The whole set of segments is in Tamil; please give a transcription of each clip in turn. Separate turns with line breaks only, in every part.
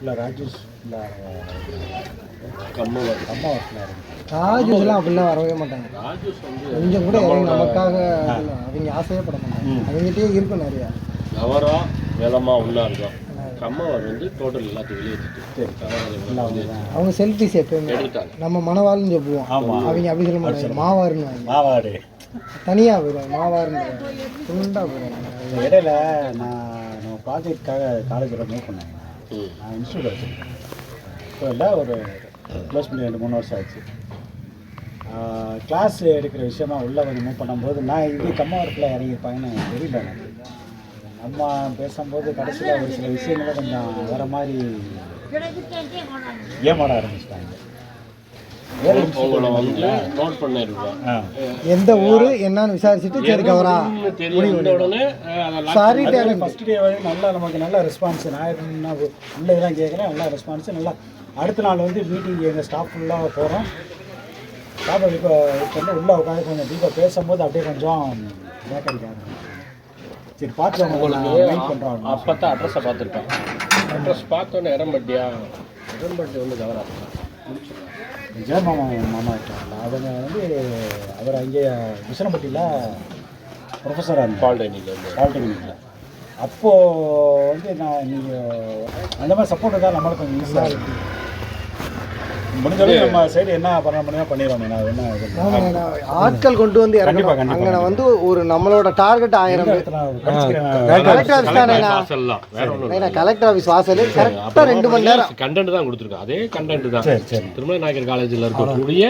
இல்லை ராஜேஷ் இல்லை
கம்மவர்
அம்மா
ராஜூஸ்லாம் அப்படிலாம் வரவே மாட்டாங்க.
ராஜேஷ் வந்து
கொஞ்சம் கூட இறங்கி நமக்காக அவங்க ஆசையே பட மாட்டாங்க. அவங்ககிட்டயே இருக்கும் நிறையா.
அவரா வேலம்மா ஒன்றா இருக்கும் கம்மவர் வந்து டோட்டல் எல்லாத்தையும் வெளியேற்றிட்டு
அவங்க செல்ஃபிஸ் எப்பயுமே நம்ம மனவாள்னு சொல்லுவோம். அவங்க அப்படி சொல்ல மாட்டாங்க. மாவாருன்னு
மாவாடு.
தனியாக போயிடுவாங்க. மாவாருன்னு துண்டா போயிடுவாங்க.
இந்த இடையில நான் நம்ம ப்ராஜெக்ட்காக காலேஜில் மூவ் பண்ணேன். நான் இன்ஸ்டியூட் வச்சுருக்கேன் இப்போ இல்லை ஒரு க்ளோஸ் பண்ணி ரெண்டு மூணு வருஷம் ஆச்சு கிளாஸ் எடுக்கிற விஷயமா உள்ளே கொஞ்சம் மூவ் பண்ணும்போது நான் இது கம்மாவரத்தில் இறங்கியிருப்பாங்கன்னு எனக்கு தெரியல எனக்கு நம்ம பேசும்போது கடைசியில் ஒரு சில விஷயங்களை கொஞ்சம் வேறு மாதிரி ஏமாட ஆரம்பிச்சிட்டாங்க
வந்து நோட் பண்ணிருக்கோம்
எந்த ஊர் என்னன்னு விசாரிச்சுட்டு சரி கவரா
வந்த உடனே
சாரி
ஃபஸ்ட் டே வந்து நல்லா நமக்கு நல்ல ரெஸ்பான்ஸ் நான் உள்ளே இதெல்லாம் கேட்குறேன் நல்ல ரெஸ்பான்ஸ் நல்லா அடுத்த நாள் வந்து மீட்டிங் எங்கள் ஸ்டாஃப் ஃபுல்லாக போகிறோம் ஸ்டாஃப் இப்போ இப்போ வந்து உள்ளே உட்காந்து கொஞ்சம் டீப்பாக பேசும்போது அப்படியே கொஞ்சம் ஆரம்பிச்சு சரி பார்த்து உங்களுக்கு வெயிட் பண்ணுறோம்
அப்பதான் அட்ரஸை பார்த்துருக்கேன். அட்ரஸ் பார்த்தோன்னே இடம்பட்டியா இடம்பட்டி வந்து கவரா
ஜெய மாமா மாமா இருக்காங்கல்ல அவங்க வந்து அவர் அங்கே விசனப்பட்டியில் ப்ரொஃபஸராக இருந்தார்
வந்து
பாலிடெக்னிக்கில் அப்போது வந்து நான் நீங்கள் அந்த மாதிரி சப்போர்ட் தான் நம்மளுக்கு கொஞ்சம் ஈஸியாக இருக்கு நம்ம சைடு என்ன பண்ண முடியுமோ பண்ணிடுவோம்
ஆட்கள் கொண்டு வந்து இறங்கணும். அங்கே வந்து ஒரு நம்மளோட டார்கெட் ஆயிரம். கலெக்டர் ஆஃபீஸ் தானே
வாசல்லாம் வேற ஒன்றும்
நான் கலெக்டர் ஆஃபீஸ் வாசல். கரெக்டாக ரெண்டு மணி நேரம்.
கண்டென்ட் தான் கொடுத்துருக்கோம். அதே கண்டென்ட் தான்.
சரி சரி.
திருமலை நாயக்கர் காலேஜில் இருக்கக்கூடிய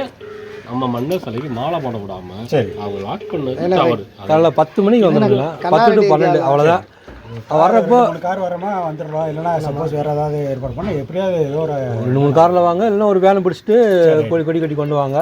நம்ம மன்னர் சிலைக்கு மாலை போட விடாம அவங்க லாக் பண்ணது
பத்து மணிக்கு வந்துடலாம் பத்து டு பன்னெண்டு. அவ்வளோதான் வர்றப்போ
மூணு கார் வரமா வந்துடுறோம். இல்லைன்னா சப்போஸ் வேறு ஏதாவது ஏற்பாடு பண்ண. எப்படியாவது ஏதோ ஒரு
ரெண்டு மூணு காரில் வாங்க இல்லைன்னா ஒரு வேனை பிடிச்சிட்டு கொடி கொடி கட்டி கொண்டு வாங்க.